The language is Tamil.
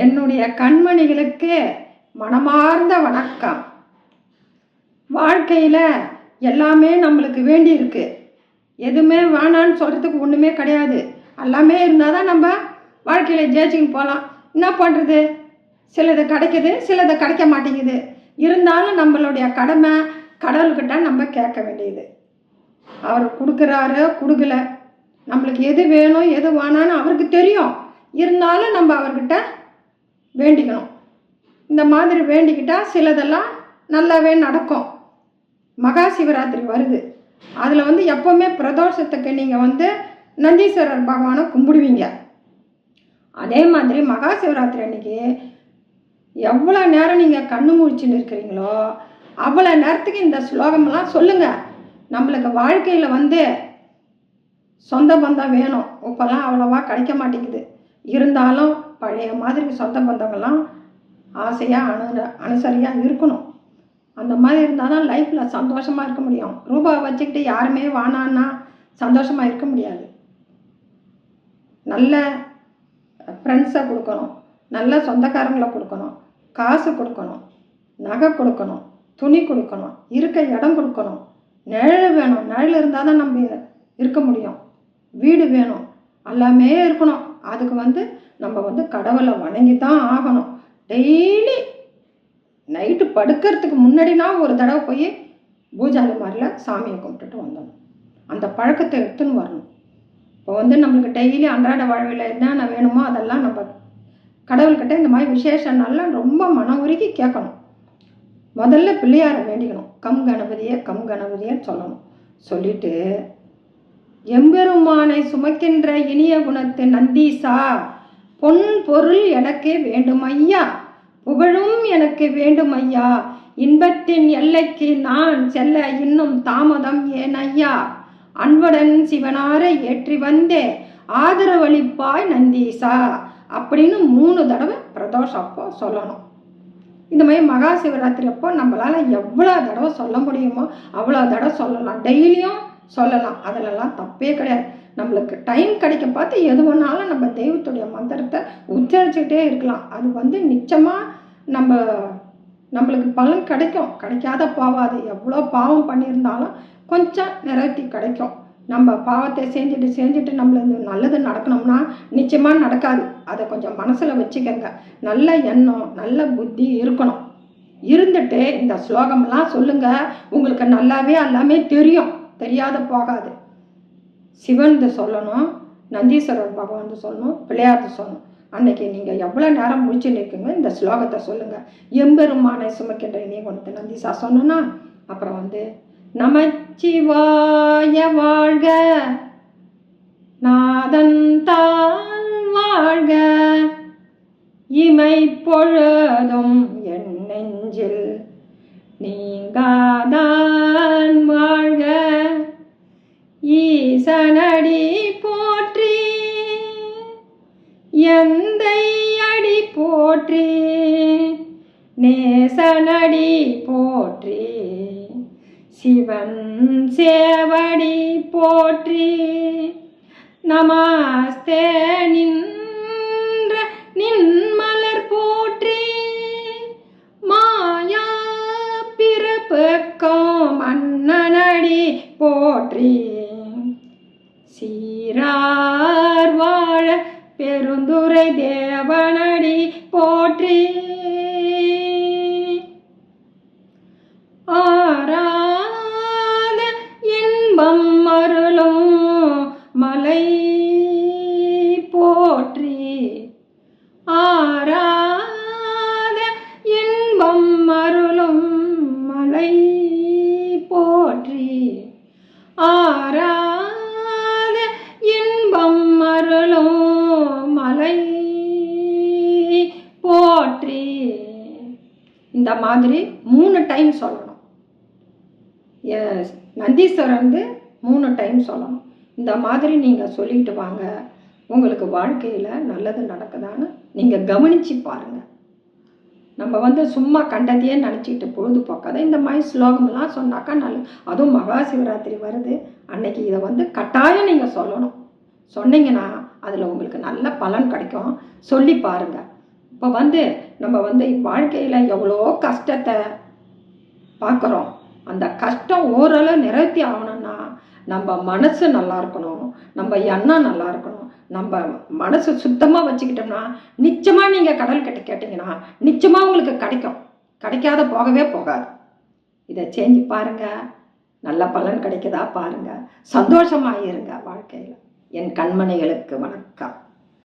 என்னுடைய கண்மணிகளுக்கு மனமார்ந்த வணக்கம். வாழ்க்கையில் எல்லாமே நம்மளுக்கு வேண்டி இருக்கு எதுவுமே வேணான்னு சொல்கிறதுக்கு ஒன்றுமே கிடையாது. எல்லாமே இருந்தால் தான் நம்ம வாழ்க்கையில் ஜெயிச்சுன்னு போகலாம் என்ன பண்ணுறது சிலது கிடைக்குது சிலது கிடைக்க மாட்டேங்குது. இருந்தாலும் நம்மளுடைய கடமை கடவுள்கிட்ட நம்ம கேட்க வேண்டியது. அவர் கொடுக்குறாரு கொடுக்கல. நம்மளுக்கு எது வேணும் எது வேணான்னு அவருக்கு தெரியும். இருந்தாலும் நம்ம அவர்கிட்ட வேண்டிக்கணும். இந்த மாதிரி வேண்டிக்கிட்டால் சிலதெல்லாம் நல்லாவே நடக்கும். மகா சிவராத்திரி வருது. அதில் வந்து எப்போவுமே பிரதோஷத்துக்கு நீங்கள் வந்து நந்தீஸ்வரர் பகவானை கும்பிடுவீங்க. அதே மாதிரி மகா சிவராத்திரி அன்னைக்கு எவ்வளோ நேரம் நீங்கள் கண்ணு முழிச்சுன்னு இருக்கிறீங்களோ அவ்வளோ நேரத்துக்கு இந்த ஸ்லோகமெல்லாம் சொல்லுங்கள் நம்மளுக்கு வாழ்க்கையில் வந்து சொந்த பந்தம் வேணும். இப்போல்லாம் அவ்வளோவா கிடைக்க மாட்டேங்குது. இருந்தாலும் பழைய மாதிரி சொந்த பந்தங்கள்லாம் ஆசையாக அணு அனுசரியாக இருக்கணும். அந்த மாதிரி இருந்தால் தான் லைஃப்பில் சந்தோஷமாக இருக்க முடியும். ரூபாவை வச்சுக்கிட்டு யாருமே வானான்னா சந்தோஷமாக இருக்க முடியாது. நல்ல ஃப்ரெண்ட்ஸை கொடுக்கணும். நல்ல சொந்தக்காரங்களை கொடுக்கணும். காசு கொடுக்கணும். நகை கொடுக்கணும். துணி கொடுக்கணும். இருக்க இடம் கொடுக்கணும். நிழல் வேணும். நிழல் இருந்தால் தான் நம்ம இருக்க முடியும். வீடு வேணும். எல்லாமே இருக்கணும். அதுக்கு வந்து நம்ம வந்து கடவுளை வணங்கி தான் ஆகணும். டெய்லி நைட்டு படுக்கிறதுக்கு முன்னாடினா ஒரு தடவை போய் பூஜாரி மாதிரில சாமியை கும்பிட்டுட்டு வந்தணும். அந்த பழக்கத்தை எடுத்துன்னு வரணும். இப்போ வந்து நம்மளுக்கு டெய்லி அன்றாட வாழ்வில் என்னென்ன வேணுமோ அதெல்லாம் நம்ம கடவுள்கிட்ட இந்த மாதிரி விசேஷ நாள்லாம் ரொம்ப மன உருகி கேட்கணும். முதல்ல பிள்ளையாரை வேண்டிக்கணும். கம் கணபதியே கம் கணபதியே சொல்லணும். சொல்லிட்டு எம்பெருமானை சுமக்கின்ற இனிய குணத்து நந்தீசா பொன் பொருள் எனக்கு வேண்டும் ஐயா புகழும் எனக்கு வேண்டும் ஐயா இன்பத்தின் எல்லைக்கு நான் செல்ல இன்னும் தாமதம் ஏன் ஐயா அன்புடன் சிவனாரை ஏற்றி வந்தே ஆதரவளிப்பாய் நந்தீசா. அப்படின்னு மூணு தடவை பிரதோஷம் அப்போ சொல்லணும். இந்த மாதிரி மகா சிவராத்திரி அப்போ நம்மளால் எவ்வளோ தடவை சொல்ல முடியுமோ அவ்வளோ தடவை சொல்லலாம். டெய்லியும் சொல்லலாம். அதிலெல்லாம் தப்பே கிடையாது. நம்மளுக்கு டைம் கிடைக்க பார்த்து எது வேணாலும் நம்ம தெய்வத்துடைய மந்திரத்தை உச்சரிச்சுக்கிட்டே இருக்கலாம். அது வந்து நிச்சயமாக நம்ம நம்மளுக்கு பலன் கிடைக்கும். கிடைக்காத போவாது எவ்வளோ பாவம் பண்ணியிருந்தாலும் கொஞ்சம் நிறைத்தி கிடைக்கும். நம்ம பாவத்தை செஞ்சுட்டு செஞ்சுட்டு நம்மளுக்கு நல்லது நடக்கணும்னா நிச்சயமாக நடக்காது. அதை கொஞ்சம் மனசில் வச்சுக்கோங்க. நல்ல எண்ணம் நல்ல புத்தி இருக்கணும். இருந்துட்டு இந்த ஸ்லோகம்லாம் சொல்லுங்கள் உங்களுக்கு நல்லாவே எல்லாமே தெரியும். தெரியாத போகாது. சிவன் சொல்லணும் நந்தீஸ்வரர் பகவான் சொல்லணும் பிள்ளையார் சொல்லணும். அன்னைக்கு நீங்கள் எவ்வளோ நேரம் முடிச்சு நிற்குங்க இந்த ஸ்லோகத்தை சொல்லுங்கள் எம்பெருமானை சுமக்கின்ற நீ கொண்டு நந்திசா சொன்னோன்னா அப்புறம் வந்து நமச்சிவாய வாழ்க நாதன் தான் வாழ்க இமை பொழுதும் என் நெஞ்சில் நீங்காதான் ஈசனடி போற்றி எந்தை அடி போற்றி நேசனடி போற்றி சிவன் சேவடி போற்றி நமஸ்தே நின்ற நின்மலர் போற்றி மாயா பிறப்புக்கும் மன்னனடி போற்றி. வாழ்வார் வாழ பெருந்துரை தேவனடி போற்றி. ஆராத இன்பம் மருளும் மலை இந்த மாதிரி மூணு டைம் சொல்லணும். எஸ் நந்தீஸ்வரர் வந்து மூணு டைம் சொல்லணும். இந்த மாதிரி நீங்கள் சொல்லிட்டு வாங்க. உங்களுக்கு வாழ்க்கையில் நல்லது நடக்குதான்னு நீங்கள் கவனித்து பாருங்கள் நம்ம வந்து சும்மா கண்டதையே நினச்சிக்கிட்டு பொழுதுபோக்காத இந்த மாதிரி ஸ்லோகம்லாம் சொன்னாக்கா நல்ல அதுவும் மகா சிவராத்திரி வருது. அன்னைக்கு இதை வந்து கட்டாயம் நீங்கள் சொல்லணும். சொன்னீங்கன்னா அதில் உங்களுக்கு நல்ல பலன் கிடைக்கும். சொல்லி பாருங்கள் இப்போ வந்து நம்ம வந்து வாழ்க்கையில் எவ்வளோ கஷ்டத்தை பார்க்குறோம் அந்த கஷ்டம் ஓரளவு நிவர்த்தி ஆகணும்னா நம்ம மனசு நல்லா இருக்கணும். நம்ம எண்ணம் நல்லா இருக்கணும். நம்ம மனசு சுத்தமாக வச்சுக்கிட்டோம்னா நிச்சயமாக நீங்கள் கடல் கிட்ட கேட்டிங்கன்னா நிச்சயமாக உங்களுக்கு கிடைக்கும். கிடைக்காத போகவே போகாது. இதை செஞ்சு பாருங்கள் நல்ல பலன் கிடைக்குதா பாருங்கள் சந்தோஷமாக இருங்க வாழ்க்கையில். என் கண்மணிகளுக்கு வணக்கம்.